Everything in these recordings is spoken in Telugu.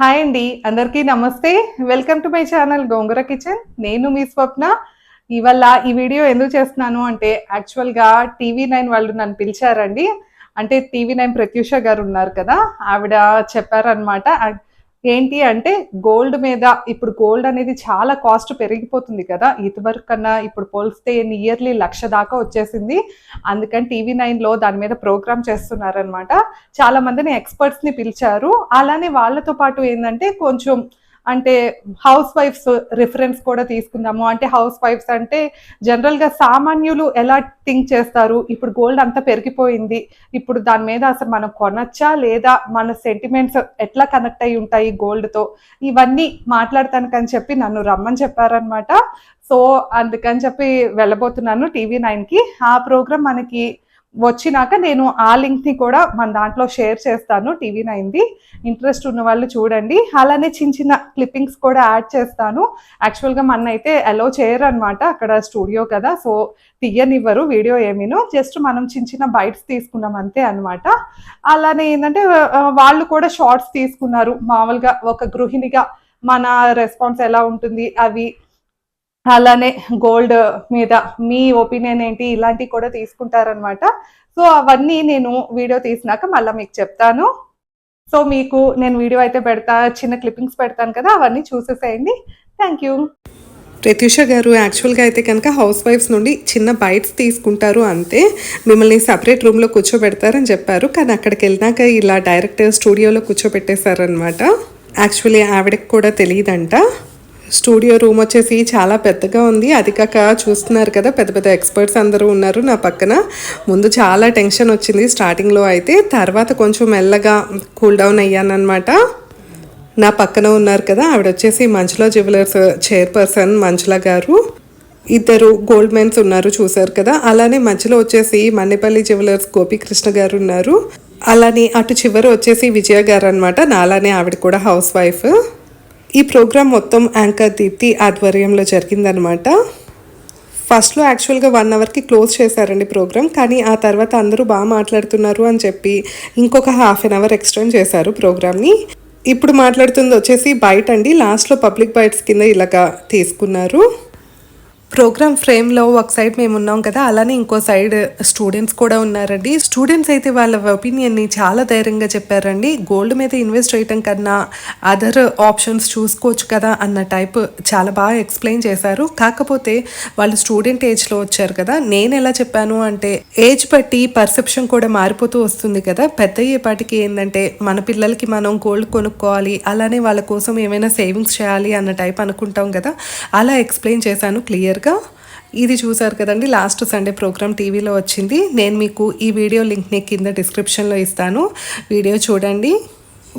హాయ్ అండి అందరికీ నమస్తే. Welcome to my channel Gongura kitchen. నేను మీ స్వప్న. ఇవాళ ఈ వీడియో ఎందుకు చేస్తున్నాను అంటే యాక్చువల్గా టీవీ నైన్ వాళ్ళు నన్ను పిలిచారండి. అంటే టీవీ నైన్ ప్రత్యూష గారు ఉన్నారు కదా ఆవిడ చెప్పారనమాట ఏంటి అంటే గోల్డ్ మీద ఇప్పుడు గోల్డ్ అనేది చాలా కాస్ట్ పెరిగిపోతుంది కదా. ఇదివరకు కన్నా ఇప్పుడు పోలిస్తే నియర్లీ లక్ష దాకా వచ్చేసింది. అందుకని టీవీ నైన్లో దాని మీద ప్రోగ్రామ్ చేస్తున్నారనమాట చాలా మందిని ఎక్స్పర్ట్స్ని పిలిచారు. అలానే వాళ్ళతో పాటు ఏంటంటే కొంచెం అంటే హౌస్ వైఫ్స్ రిఫరెన్స్ కూడా తీసుకుందాము. అంటే హౌస్ వైఫ్స్ అంటే జనరల్గా సామాన్యులు ఎలా థింక్ చేస్తారు? ఇప్పుడు గోల్డ్ అంతా పెరిగిపోయింది. ఇప్పుడు దాని మీద అసలు మనం కొనచ్చా లేదా? మన సెంటిమెంట్స్ ఎట్లా కనెక్ట్ అయి ఉంటాయి గోల్డ్తో? ఇవన్నీ మాట్లాడతానికని చెప్పి నన్ను రమ్మని చెప్పారనమాట సో అందుకని చెప్పి వెళ్ళబోతున్నాను టీవీ నైన్కి. ఆ ప్రోగ్రామ్ మనకి వచ్చినాక నేను ఆ లింక్ని కూడా మన దాంట్లో షేర్ చేస్తాను టీవీ నైన్ది. ఇంట్రెస్ట్ ఉన్న వాళ్ళు చూడండి. అలానే చిన్న చిన్న క్లిప్పింగ్స్ కూడా యాడ్ చేస్తాను. యాక్చువల్గా మన అయితే అలో చేయరు అనమాట అక్కడ స్టూడియో కదా సో తీయనివ్వరు వీడియో ఏమీను. జస్ట్ మనం చిన్న చిన్న బైట్స్ తీసుకున్నాం అంతే అనమాట అలానే ఏంటంటే వాళ్ళు కూడా షార్ట్స్ తీసుకున్నారు. మామూలుగా ఒక గృహిణిగా మన రెస్పాన్స్ ఎలా ఉంటుంది అవి అలానే గోల్డ్ మీద మీ ఒపీనియన్ ఏంటి? ఇలాంటివి కూడా తీసుకుంటారనమాట సో అవన్నీ నేను వీడియో తీసినాక మళ్ళీ మీకు చెప్తాను. సో మీకు నేను వీడియో అయితే పెడతా చిన్న క్లిప్పింగ్స్ పెడతాను కదా అవన్నీ చూసేసేయండి. Thank you. ప్రత్యూష గారు యాక్చువల్గా అయితే కనుక హౌస్ వైఫ్స్ నుండి చిన్న బైట్స్ తీసుకుంటారు అంతే. మిమ్మల్ని సపరేట్ రూమ్లో కూర్చోబెడతారని చెప్పారు. కానీ అక్కడికి వెళ్ళినాక ఇలా డైరెక్ట్ స్టూడియోలో కూర్చోబెట్టేశారనమాట యాక్చువల్లీ ఆవిడకి కూడా తెలియదంట. స్టూడియో రూమ్ వచ్చేసి చాలా పెద్దగా ఉంది. అది కాక చూస్తున్నారు కదా పెద్ద పెద్ద ఎక్స్పర్ట్స్ అందరూ ఉన్నారు నా పక్కన. ముందు చాలా టెన్షన్ వచ్చింది స్టార్టింగ్లో అయితే. తర్వాత కొంచెం మెల్లగా కూల్ డౌన్ అయ్యానమాట నా పక్కన ఉన్నారు కదా ఆవిడ వచ్చేసి మంచులా జ్యువెలర్స్ చైర్పర్సన్ మంచుల గారు. ఇద్దరు గోల్డ్ మెన్స్ ఉన్నారు చూసారు కదా. అలానే మధ్యలో వచ్చేసి మన్నెపల్లి జ్యువెలర్స్ గోపీకృష్ణ గారు ఉన్నారు. అలానే అటు చివరి వచ్చేసి విజయ గారు అనమాట నాలానే ఆవిడ కూడా హౌస్ వైఫ్. ఈ ప్రోగ్రామ్ మొత్తం యాంకర్ దీప్తి ఆధ్వర్యంలో జరిగిందనమాట ఫస్ట్లో యాక్చువల్గా వన్ అవర్కి క్లోజ్ చేశారండి ప్రోగ్రామ్ కానీ ఆ తర్వాత అందరూ బాగా మాట్లాడుతున్నారు అని చెప్పి ఇంకొక హాఫ్ అన్ అవర్ ఎక్స్టెండ్ చేశారు ప్రోగ్రామ్ని ఇప్పుడు మాట్లాడుతుంది వచ్చేసి బయట అండి లాస్ట్లో పబ్లిక్ బైట్స్ కింద ఇలాగా తీసుకున్నారు. ప్రోగ్రామ్ ఫ్రేమ్లో ఒక సైడ్ మేము ఉన్నాం కదా అలానే ఇంకో సైడ్ స్టూడెంట్స్ కూడా ఉన్నారండి. స్టూడెంట్స్ అయితే వాళ్ళ ఒపీనియన్ని చాలా ధైర్యంగా చెప్పారండి. గోల్డ్ మీద ఇన్వెస్ట్ చేయటం కన్నా అదర్ ఆప్షన్స్ చూసుకోవచ్చు కదా అన్న టైప్ చాలా బాగా ఎక్స్ప్లెయిన్ చేశారు. కాకపోతే వాళ్ళు స్టూడెంట్ ఏజ్లో వచ్చారు కదా నేను ఎలా చెప్పాను అంటే ఏజ్ బట్టి పర్సెప్షన్ కూడా మారిపోతూ వస్తుంది కదా. పెద్ద అయ్యేపాటికి ఏంటంటే మన పిల్లలకి మనం గోల్డ్ కొనుక్కోవాలి అలానే వాళ్ళ కోసం ఏమైనా సేవింగ్స్ చేయాలి అన్న టైప్ అనుకుంటాం కదా. అలా ఎక్స్ప్లెయిన్ చేశాను క్లియర్ క్లియర్గా ఇది చూసారు కదండి లాస్ట్ సండే ప్రోగ్రామ్ టీవీలో వచ్చింది. నేను మీకు ఈ వీడియో లింక్ని కింద డిస్క్రిప్షన్లో ఇస్తాను. వీడియో చూడండి.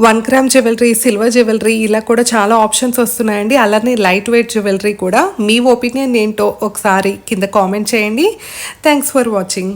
One gram jewellery silver jewellery ఇలా కూడా చాలా ఆప్షన్స్ వస్తున్నాయండి. అలానే లైట్ వెయిట్ జ్యువెలరీ కూడా. మీ ఒపీనియన్ ఏంటో ఒకసారి కింద కామెంట్ చేయండి. Thanks for watching.